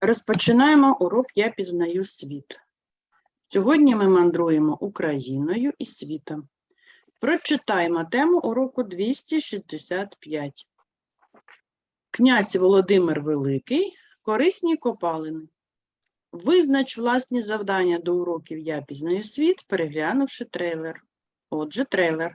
Розпочинаємо урок Я пізнаю світ. Сьогодні ми мандруємо Україною і світом. Прочитаємо тему уроку 265. Князь Володимир Великий. Корисні копалини. Визнач власні завдання до уроків Я пізнаю світ, переглянувши трейлер. Отже, трейлер.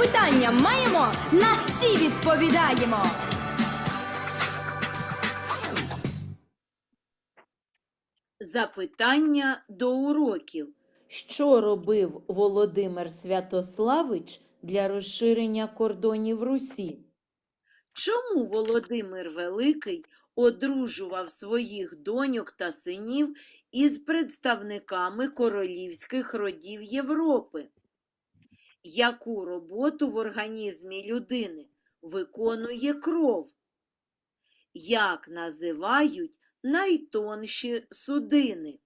Запитання маємо, на всі відповідаємо. Запитання до уроків. Що робив Володимир Святославич для розширення кордонів Русі? Чому Володимир Великий одружував своїх доньок та синів із представниками королівських родів Європи? Яку роботу в організмі людини виконує кров? Як називають найтонші судини?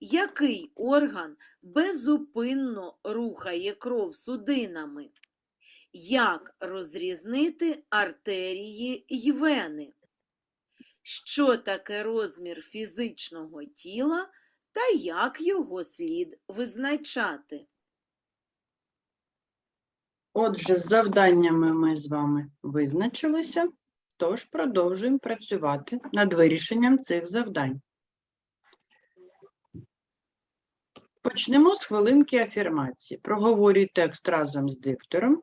Який орган безупинно рухає кров судинами? Як розрізнити артерії й вени? Що таке розмір фізичного тіла та як його слід визначати? Отже, з завданнями ми з вами визначилися, тож продовжуємо працювати над вирішенням цих завдань. Почнемо з хвилинки афірмації. Проговорюй текст разом з диктором.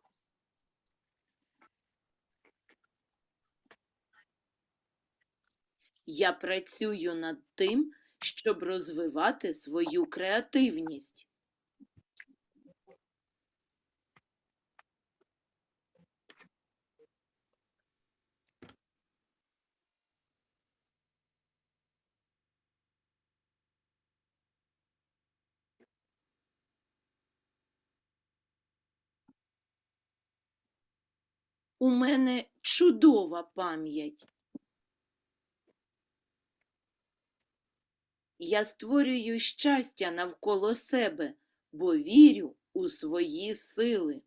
Я працюю над тим, щоб розвивати свою креативність. У мене чудова пам'ять. Я створюю щастя навколо себе, бо вірю у свої сили.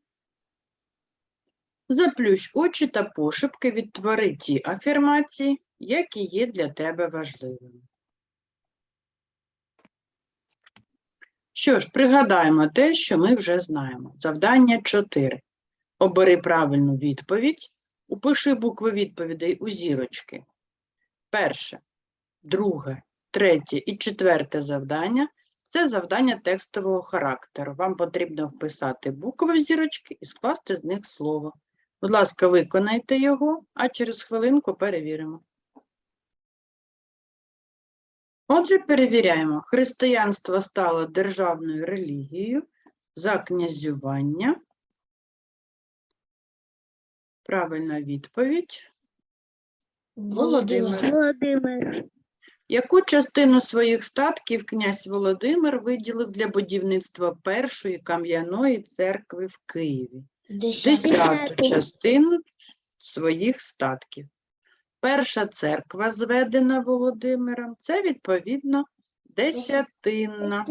Заплющ очі та пошепки відтвори ті афірмації, які є для тебе важливими. Що ж, пригадаємо те, що ми вже знаємо. Завдання 4. Обери правильну відповідь. Упиши букви відповідей у зірочки. Перше, друге, третє і четверте завдання це завдання текстового характеру. Вам потрібно вписати букви в зірочки і скласти з них слово. Будь ласка, виконайте його, а через хвилинку перевіримо. Отже, перевіряємо. Християнство стало державною релігією за князювання. Правильна відповідь. Володимир. Володимир. Яку частину своїх статків князь Володимир виділив для будівництва першої кам'яної церкви в Києві? Десяту частину своїх статків. Перша церква, зведена Володимиром, це відповідно десятинна.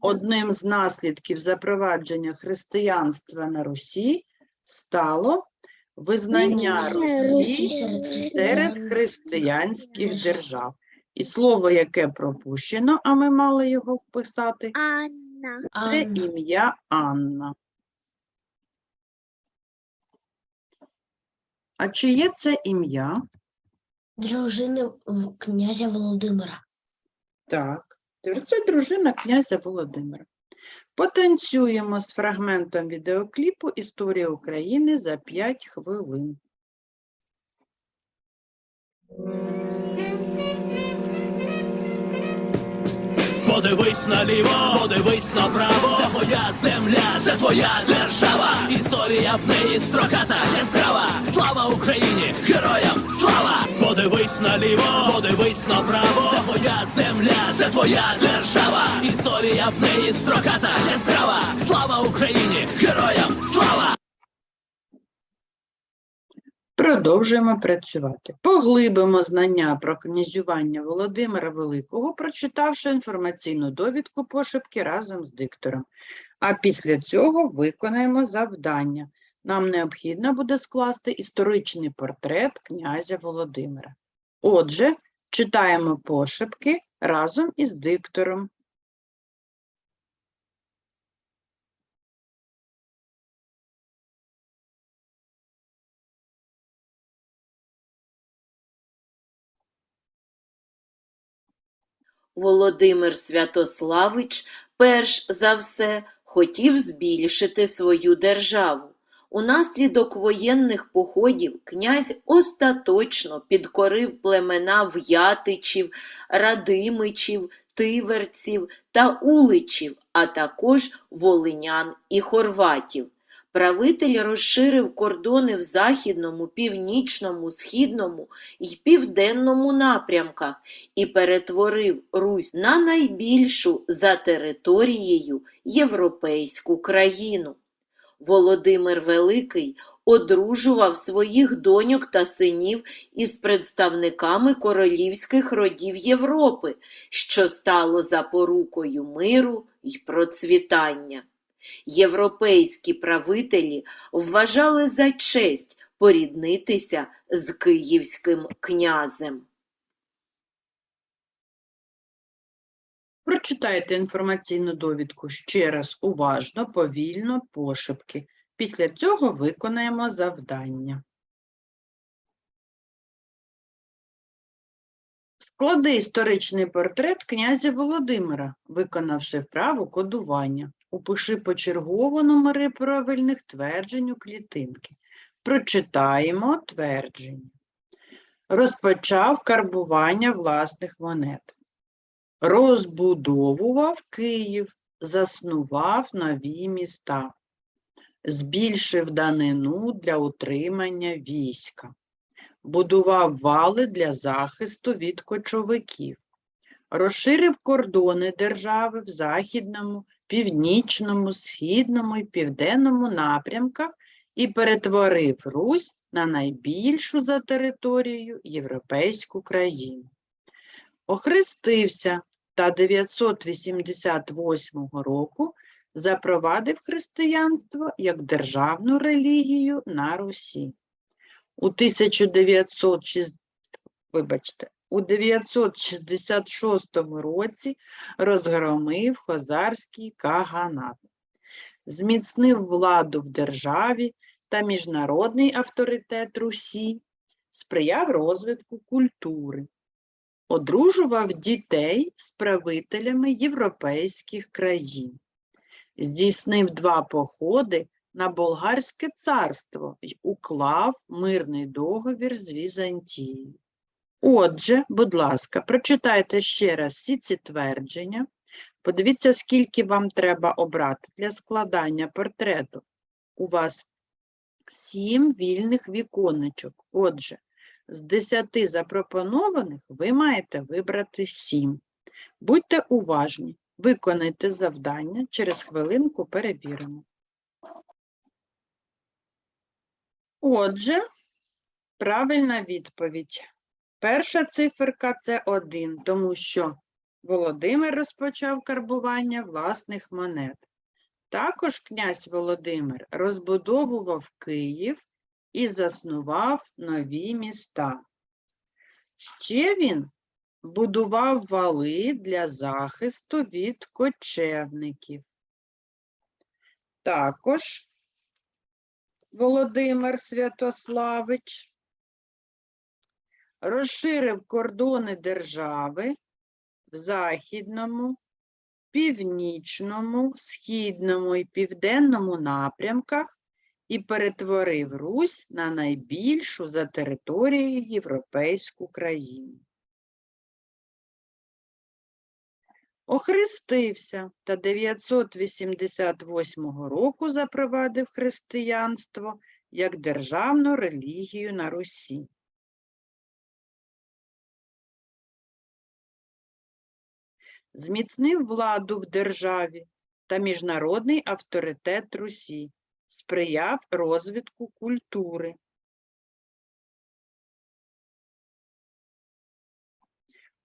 Одним з наслідків запровадження християнства на Русі стало визнання Русі серед християнських держав. І слово, яке пропущено, а ми мали його вписати, Анна. це ім'я Анна. А чи є це ім'я? Дружини князя Володимира. Так, це дружина князя Володимира. Потанцюємо з фрагментом відеокліпу Історія України за 5 хвилин. Подивись наліво, подивись направо. Це твоя земля, це твоя держава. Історія в неї строката, яскрава. Слава Україні, героям слава! Подивись наліво, подивись направо. Це твоя земля, це твоя держава. Історія в неї строката, яскрава. Слава Україні, героям слава! Продовжуємо працювати. Поглибимо знання про князювання Володимира Великого, прочитавши інформаційну довідку пошепки разом з диктором. А після цього виконаємо завдання. Нам необхідно буде скласти історичний портрет князя Володимира. Отже, читаємо пошепки разом із диктором. Володимир Святославич перш за все хотів збільшити свою державу. Унаслідок воєнних походів князь остаточно підкорив племена в'ятичів, радимичів, тиверців та уличів, а також волинян і хорватів. Правитель розширив кордони в західному, північному, східному і південному напрямках і перетворив Русь на найбільшу за територією європейську країну. Володимир Великий одружував своїх доньок та синів із представниками королівських родів Європи, що стало запорукою миру й процвітання. Європейські правителі вважали за честь поріднитися з київським князем. Прочитайте інформаційну довідку ще раз уважно, повільно, пошепки. Після цього виконаємо завдання. Склади історичний портрет князя Володимира, виконавши вправу кодування. Упиши почергово номери правильних тверджень у клітинки. Прочитаємо твердження. Розпочав карбування власних монет. Розбудовував Київ, заснував нові міста, збільшив данину для утримання війська, будував вали для захисту від кочовиків, розширив кордони держави в західному, північному, східному і південному напрямках і перетворив Русь на найбільшу за територією європейську країну. Охрестився та 988 року запровадив християнство як державну релігію на Русі. У 1906, вибачте, у 966 році розгромив хозарський каганат, зміцнив владу в державі та міжнародний авторитет Русі, сприяв розвитку культури одружував дітей з правителями європейських країн, здійснив два походи на Болгарське царство й уклав мирний договір з Візантією. Отже, будь ласка, прочитайте ще раз всі ці твердження. Подивіться, скільки вам треба обрати для складання портрету. У вас сім вільних віконечок. Отже, з 10 запропонованих ви маєте вибрати 7. Будьте уважні, виконайте завдання, через хвилинку перевіримо. Отже, правильна відповідь. Перша циферка – це 1, тому що Володимир розпочав карбування власних монет. Також князь Володимир розбудовував Київ і заснував нові міста. Ще він будував вали для захисту від кочевників. Також Володимир Святославич розширив кордони держави в західному, північному, східному і південному напрямках і перетворив Русь на найбільшу за територією європейську країну. Охрестився та 988 року запровадив християнство як державну релігію на Русі. Зміцнив владу в державі та міжнародний авторитет Русі, сприяв розвитку культури.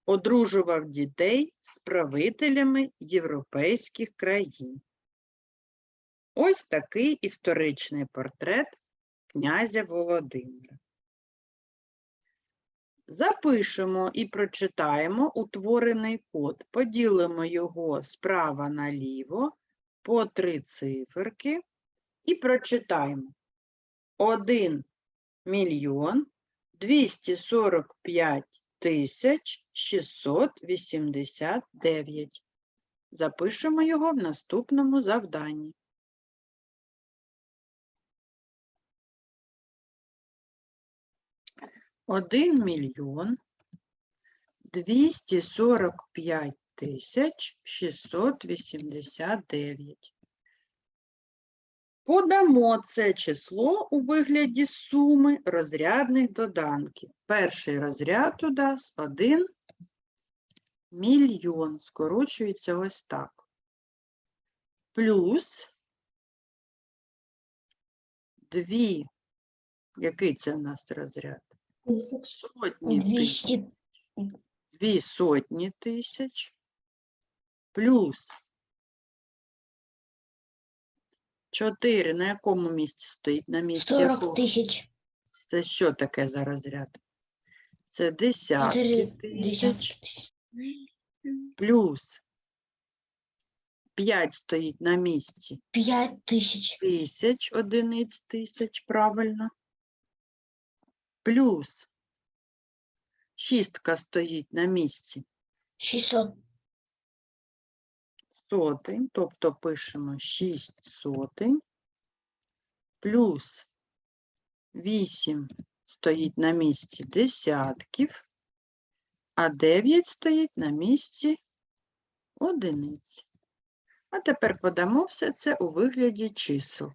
Одружував дітей з правителями європейських країн. Ось такий історичний портрет князя Володимира. Запишемо і прочитаємо утворений код, поділимо його справа наліво по три циферки і прочитаємо 1 мільйон 245 тисяч 689. Запишемо його в наступному завданні. Один мільйон двісті сорок п'ять тисяч шістсот вісімдесят дев'ять. Подамо це число у вигляді суми розрядних доданків. Перший розряд у нас 1 мільйон, скорочується ось так. Плюс 2, який це у нас розряд? Сотні тисяч. Дві сотні тисяч плюс 4 на якому місці стоїть? На місці 40 якого? тисяч. Це що таке за розряд? Це десятки 4 тисяч плюс 5 стоїть на місці 5 тисяч. тисяч одиниць тисяч, правильно. Плюс шістка стоїть на місці 600. Сотень, тобто пишемо 6 сотень, плюс 8 стоїть на місці десятків, а 9 стоїть на місці одиниць. А тепер подамо все це у вигляді чисел.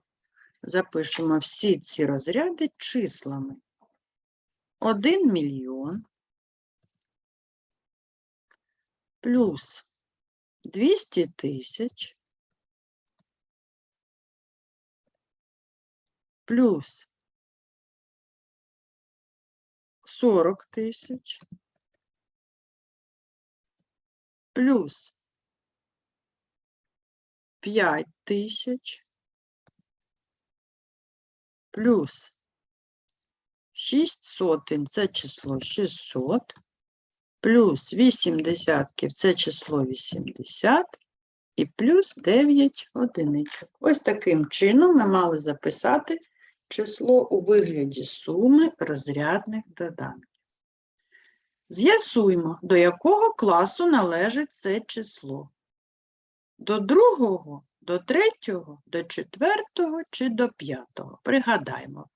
Запишемо всі ці розряди числами. 1 мільйон плюс 200 тисяч. Плюс 40 тисяч. Плюс 5 тисяч. Плюс 6 сотень – це число 600 плюс 8 десятків – це число 80 і плюс 9 одиничок. Ось таким чином ми мали записати число у вигляді суми розрядних доданків. З'ясуймо, до якого класу належить це число. До другого, до третього, до четвертого чи до п'ятого. Пригадаймо.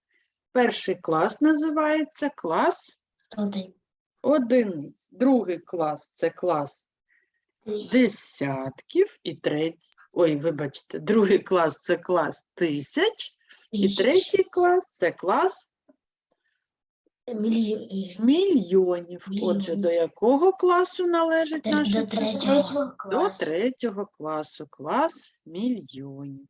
Перший клас називається клас 101. Одиниць. Другий клас це клас десятків і третій. Ой, вибачте, другий клас це клас тисяч, і третій клас це клас Мільйон. мільйонів. Отже, до якого класу належить до число? третього. До третього класу, клас мільйонів.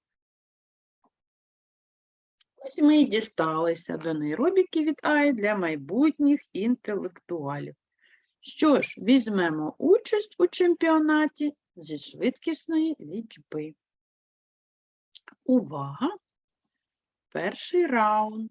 Ось ми і дісталися до нейробіки від АІ для майбутніх інтелектуалів. Що ж, візьмемо участь у чемпіонаті зі швидкісної лічби. Увага! Перший раунд.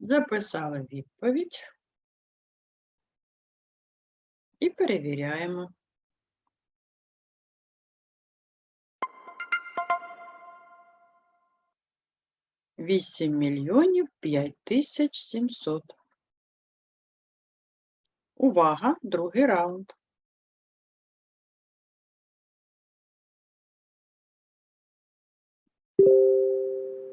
Записали відповідь. І перевіряємо. Вісім мільйонів п'ять тисяч сімсот. Увага, другий раунд.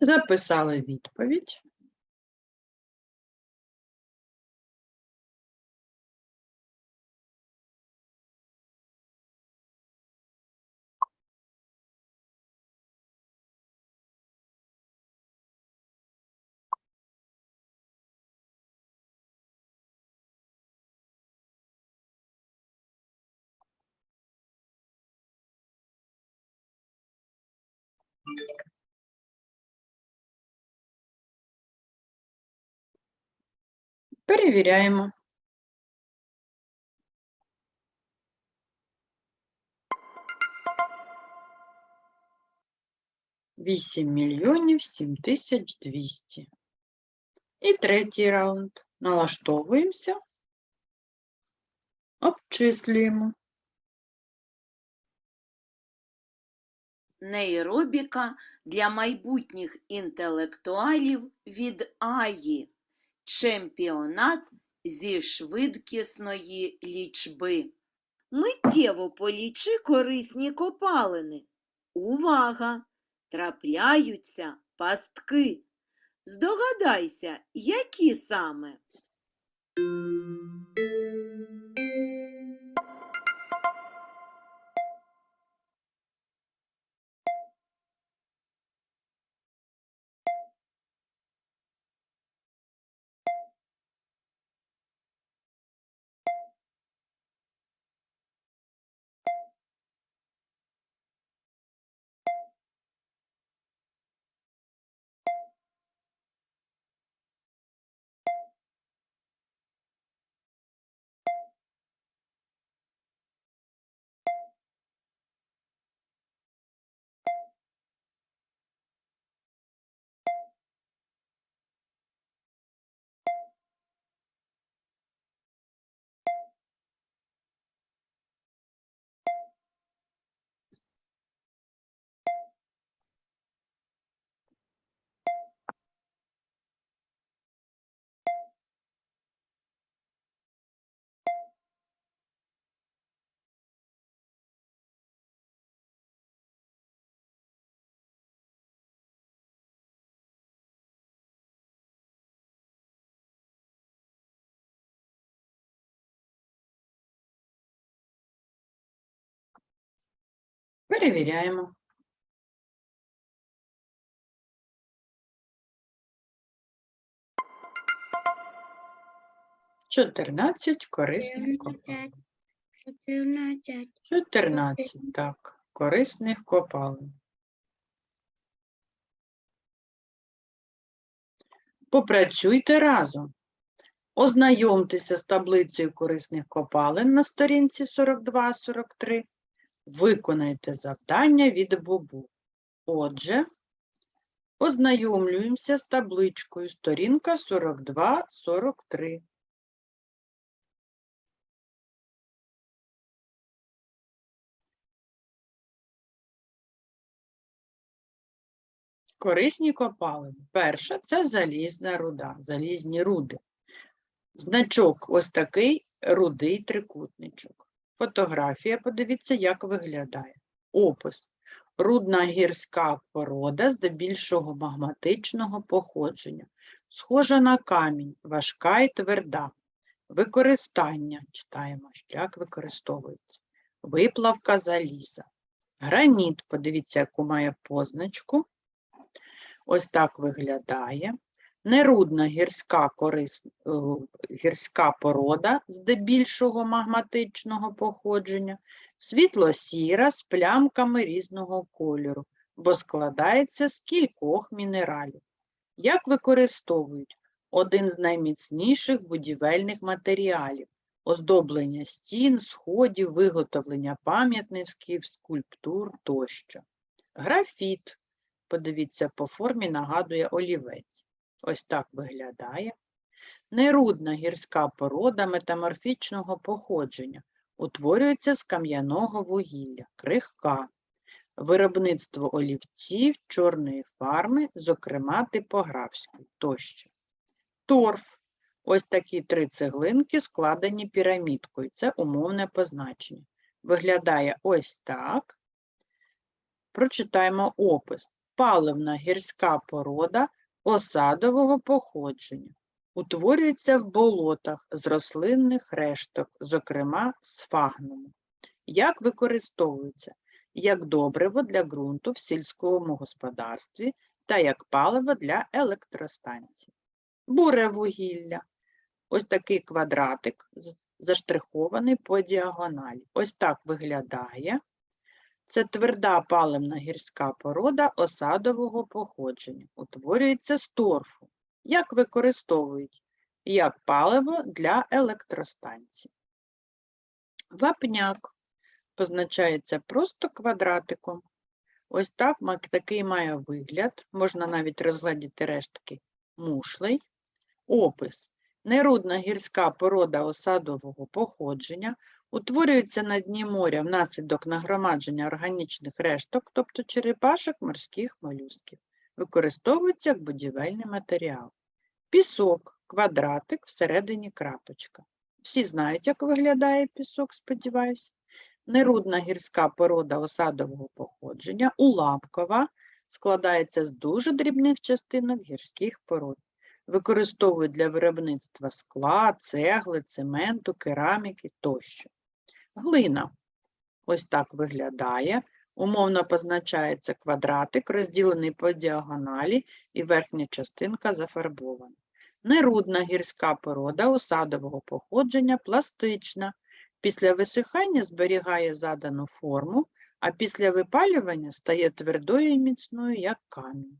Записали відповідь. Перевіряємо. Вісім мільйонів сім тисяч двісті. І третій раунд. Налаштовуємося. Обчислюємо. Нейробіка для майбутніх інтелектуалів від Аї. Чемпіонат зі швидкісної лічби. Миттєво полічи корисні копалини. Увага! Трапляються пастки. Здогадайся, які саме? Перевіряємо. Чотирнадцять корисних копалин. 14. 14, так, корисних копалин. Попрацюйте разом. Ознайомтеся з таблицею корисних копалин на сторінці 42-43. Виконайте завдання від Бубу. Отже, ознайомлюємося з табличкою сторінка 42-43. Корисні копалини. Перша це залізна руда, залізні руди. Значок ось такий рудий трикутничок. Фотографія, подивіться, як виглядає. Опис. Рудна гірська порода здебільшого магматичного походження. Схожа на камінь, важка і тверда. Використання. Читаємо, як використовується. Виплавка заліза. Граніт, подивіться, яку має позначку. Ось так виглядає. Нерудна гірська, корис... е, гірська порода, здебільшого магматичного походження, світло-сіра з плямками різного кольору, бо складається з кількох мінералів. Як використовують? Один з найміцніших будівельних матеріалів, оздоблення стін, сходів, виготовлення пам'ятників, скульптур тощо. Графіт, подивіться, по формі нагадує олівець. Ось так виглядає. Нерудна гірська порода метаморфічного походження утворюється з кам'яного вугілля, крихка, виробництво олівців, чорної фарми, зокрема типографської тощо. Торф. Ось такі три цеглинки складені пірамідкою. Це умовне позначення. Виглядає ось так. Прочитаємо опис. Паливна гірська порода осадового походження. Утворюється в болотах з рослинних решток, зокрема сфагнуму. Як використовується? Як добриво для ґрунту в сільському господарстві та як паливо для електростанцій. Буре вугілля. Ось такий квадратик заштрихований по діагоналі. Ось так виглядає. Це тверда паливна гірська порода осадового походження. Утворюється з торфу. Як використовують? Як паливо для електростанцій. Вапняк позначається просто квадратиком. Ось так такий має вигляд. Можна навіть розглядіти рештки мушлей. Опис. Нерудна гірська порода осадового походження утворюється на дні моря внаслідок нагромадження органічних решток, тобто черепашок морських молюсків. Використовується як будівельний матеріал. Пісок, квадратик, всередині крапочка. Всі знають, як виглядає пісок, сподіваюся. Нерудна гірська порода осадового походження, уламкова, складається з дуже дрібних частинок гірських пород. Використовують для виробництва скла, цегли, цементу, кераміки тощо. Глина. Ось так виглядає. Умовно позначається квадратик, розділений по діагоналі, і верхня частинка зафарбована. Нерудна гірська порода осадового походження пластична. Після висихання зберігає задану форму, а після випалювання стає твердою і міцною, як камінь.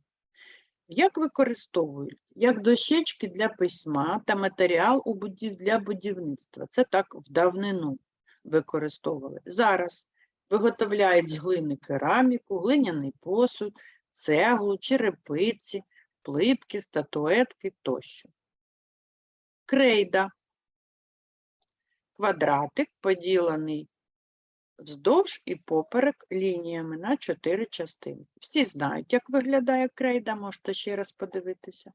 Як використовують? Як дощечки для письма та матеріал для будівництва. Це так в давнину використовували. Зараз виготовляють з глини кераміку, глиняний посуд, цеглу, черепиці, плитки, статуетки тощо. Крейда. Квадратик поділений вздовж і поперек лініями на чотири частини. Всі знають, як виглядає крейда, можете ще раз подивитися.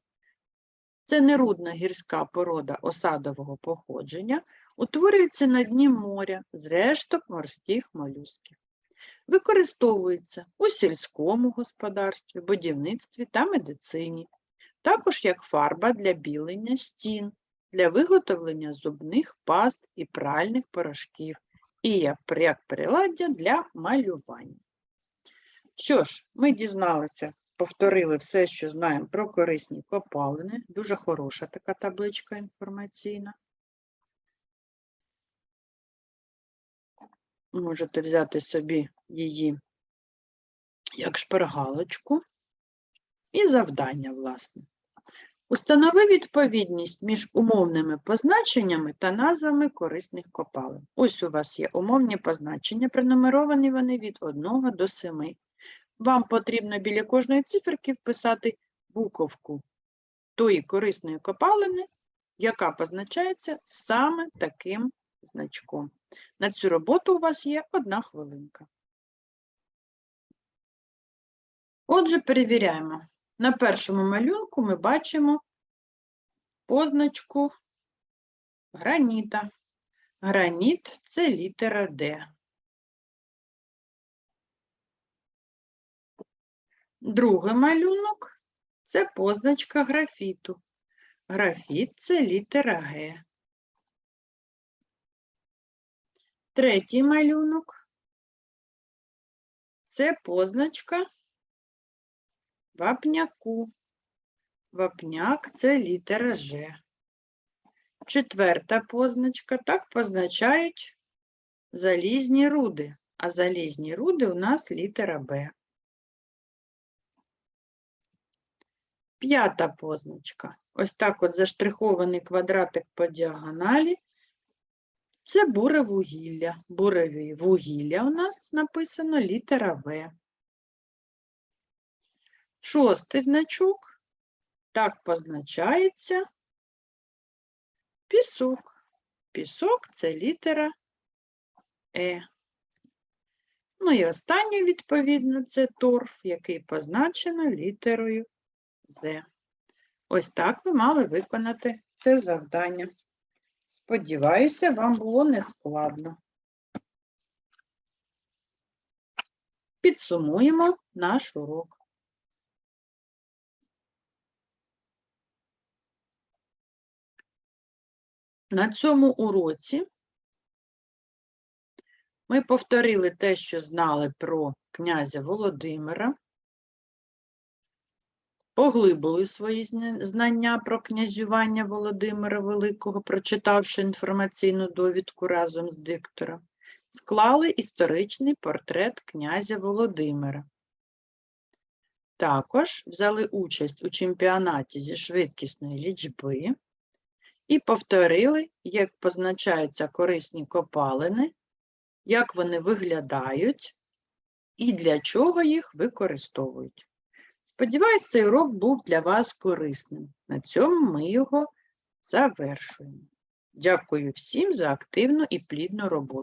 Це нерудна гірська порода осадового походження, утворюється на дні моря з решток морських молюсків. Використовується у сільському господарстві, будівництві та медицині, також як фарба для білення стін, для виготовлення зубних паст і пральних порошків, і як приладдя для малювання. Що ж, ми дізналися, повторили все, що знаємо про корисні копалини. Дуже хороша така табличка інформаційна. Можете взяти собі її як шпаргалочку і завдання, власне. Установи відповідність між умовними позначеннями та назвами корисних копалин. Ось у вас є умовні позначення, пронумеровані вони від 1 до 7. Вам потрібно біля кожної циферки вписати буковку тої корисної копалини, яка позначається саме таким значком. На цю роботу у вас є одна хвилинка. Отже, перевіряємо. На першому малюнку ми бачимо позначку граніта. Граніт це літера Д. Другий малюнок це позначка графіту. Графіт це літера Г. Третій малюнок. Це позначка вапняку. Вапняк це літера Ж. Четверта позначка. Так позначають залізні руди. А залізні руди у нас літера Б. П'ята позначка. Ось так от заштрихований квадратик по діагоналі. Це буре вугілля. Буреві вугілля у нас написано літера В. Шостий значок. Так позначається пісок. Пісок це літера Е. Ну і останнє, відповідно, це торф, який позначено літерою З. Ось так ви мали виконати це завдання. Сподіваюся, вам було нескладно. Підсумуємо наш урок. На цьому уроці ми повторили те, що знали про князя Володимира, поглибили свої знання про князювання Володимира Великого, прочитавши інформаційну довідку разом з диктором, склали історичний портрет князя Володимира. Також взяли участь у чемпіонаті зі швидкісної лічби і повторили, як позначаються корисні копалини, як вони виглядають і для чого їх використовують. Сподіваюсь, цей урок був для вас корисним. На цьому ми його завершуємо. Дякую всім за активну і плідну роботу.